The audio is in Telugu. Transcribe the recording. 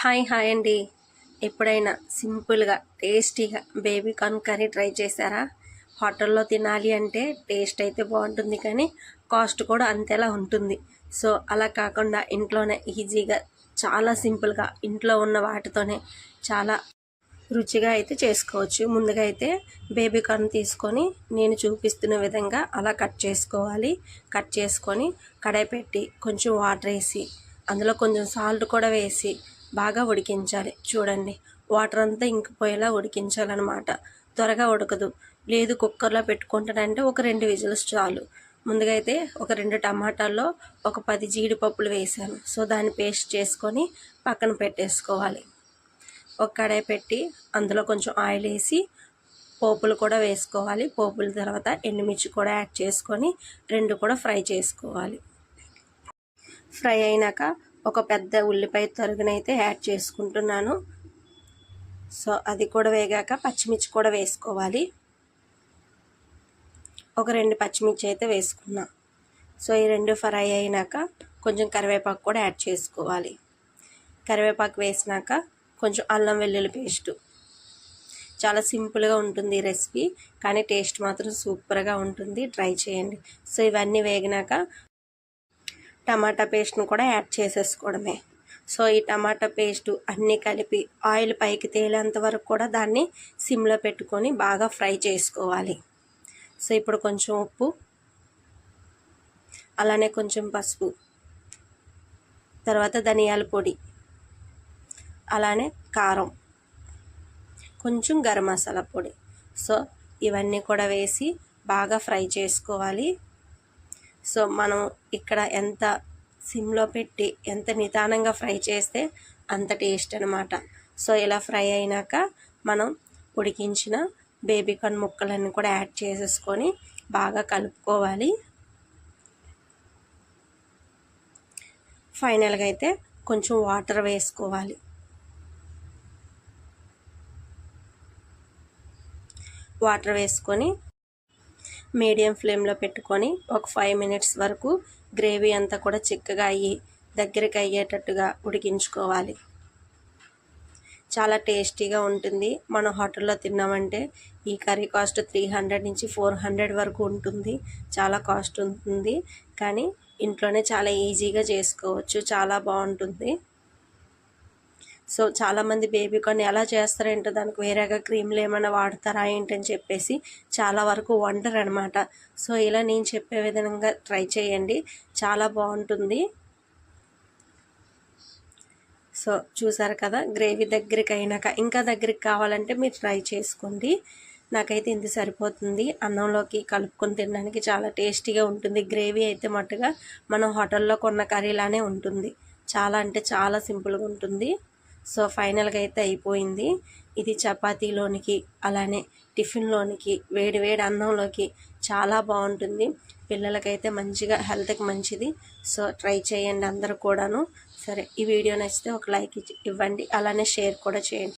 హాయ్ హాయ్ అండి. ఎప్పుడైనా సింపుల్గా టేస్టీగా బేబీ కార్న్ కర్రీ ట్రై చేశారా? హోటల్లో తినాలి అంటే టేస్ట్ అయితే బాగుంటుంది కానీ కాస్ట్ కూడా అంతేలా ఉంటుంది. సో అలా కాకుండా ఇంట్లోనే ఈజీగా చాలా సింపుల్గా ఇంట్లో ఉన్న వాటితోనే చాలా రుచిగా అయితే చేసుకోవచ్చు. ముందుగా అయితే బేబీ కార్న్ తీసుకొని నేను చూపిస్తున్న విధంగా అలా కట్ చేసుకోవాలి. కట్ చేసుకొని కడాయి పెట్టి కొంచెం వాటర్ వేసి అందులో కొంచెం సాల్ట్ కూడా వేసి బాగా ఉడికించాలి. చూడండి వాటర్ అంతా ఇంకిపోయేలా ఉడికించాలన్నమాట. త్వరగా ఉడకదు. లేదు కుక్కర్లో పెట్టుకుంటానంటే ఒక రెండు విజిల్స్ చాలు. ముందుగా అయితే ఒక రెండు టమాటాల్లో ఒక పది జీడిపప్పులు వేసాను. సో దాన్ని పేస్ట్ చేసుకొని పక్కన పెట్టేసుకోవాలి. ఒక కడాయి పెట్టి అందులో కొంచెం ఆయిల్ వేసి పోపులు కూడా వేసుకోవాలి. పోపుల తర్వాత ఎండుమిర్చి కూడా యాడ్ చేసుకొని రెండు కూడా ఫ్రై చేసుకోవాలి. ఫ్రై అయినాక ఒక పెద్ద ఉల్లిపాయ తరుగునైతే యాడ్ చేసుకుంటున్నాను. సో అది కూడా వేగాక పచ్చిమిర్చి కూడా వేసుకోవాలి. ఒక రెండు పచ్చిమిర్చి అయితే వేసుకున్నా. సో ఈ రెండు ఫ్రై అయినాక కొంచెం కరివేపాకు కూడా యాడ్ చేసుకోవాలి. కరివేపాకు వేసినాక కొంచెం అల్లం వెల్లుల్లి పేస్టు. చాలా సింపుల్గా ఉంటుంది ఈ రెసిపీ కానీ టేస్ట్ మాత్రం సూపర్గా ఉంటుంది. ట్రై చేయండి. సో ఇవన్నీ వేగినాక టమాటా పేస్ట్ను కూడా యాడ్ చేసేసుకోవడమే. సో ఈ టమాటా పేస్టు అన్నీ కలిపి ఆయిల్ పైకి తేలేంత వరకు కూడా దాన్ని సిమ్లో పెట్టుకొని బాగా ఫ్రై చేసుకోవాలి. సో ఇప్పుడు కొంచెం ఉప్పు అలానే కొంచెం పసుపు తర్వాత ధనియాల పొడి అలానే కారం కొంచెం గరం మసాలా పొడి. సో ఇవన్నీ కూడా వేసి బాగా ఫ్రై చేసుకోవాలి. సో మనం ఇక్కడ ఎంత సిమ్లో పెట్టి ఎంత నిదానంగా ఫ్రై చేస్తే అంత టేస్ట్ అనమాట సో ఇలా ఫ్రై అయినాక మనం ఉడికించిన బేబీకార్న్ ముక్కలన్నీ కూడా యాడ్ చేసేసుకొని బాగా కలుపుకోవాలి. ఫైనల్గా అయితే కొంచెం వాటర్ వేసుకోవాలి. వాటర్ వేసుకొని మీడియం ఫ్లేమ్లో పెట్టుకొని ఒక ఫైవ్ మినిట్స్ వరకు గ్రేవీ అంతా కూడా చిక్కగా అయ్యి దగ్గరికి అయ్యేటట్టుగా ఉడికించుకోవాలి. చాలా టేస్టీగా ఉంటుంది. మనం హోటల్లో తిన్నామంటే ఈ కర్రీ కాస్ట్ త్రీ హండ్రెడ్ నుంచి ఫోర్ హండ్రెడ్ వరకు ఉంటుంది. చాలా కాస్ట్ ఉంటుంది. కానీ ఇంట్లోనే చాలా ఈజీగా చేసుకోవచ్చు. చాలా బాగుంటుంది. సో చాలామంది బేబీ కార్న్ ఎలా చేస్తారేంటో దానికి వేరేగా క్రీమ్లు ఏమైనా వాడతారా ఏంటని చెప్పేసి చాలా వరకు వండర్ అనమాట సో ఇలా నేను చెప్పే విధంగా ట్రై చేయండి. చాలా బాగుంటుంది. సో చూసారు కదా గ్రేవీ దగ్గరికి అయినాక ఇంకా దగ్గరికి కావాలంటే మీరు ట్రై చేసుకోండి. నాకైతే ఇంత సరిపోతుంది. అన్నంలోకి కలుపుకొని తినడానికి చాలా టేస్టీగా ఉంటుంది. గ్రేవీ అయితే మట్టుగా మనం హోటల్లో కొన్న కర్రీలానే ఉంటుంది. చాలా అంటే చాలా సింపుల్గా ఉంటుంది. సో ఫైనల్గా అయితే అయిపోయింది. ఇది చపాతీలోనికి అలానే టిఫిన్లోనికి వేడి వేడి అన్నంలోకి చాలా బాగుంటుంది. పిల్లలకైతే మంచిగా హెల్త్కి మంచిది. సో ట్రై చేయండి అందరూ కూడాను. సరే ఈ వీడియో నచ్చితే ఒక లైక్ ఇవ్వండి. అలానే షేర్ కూడా చేయండి.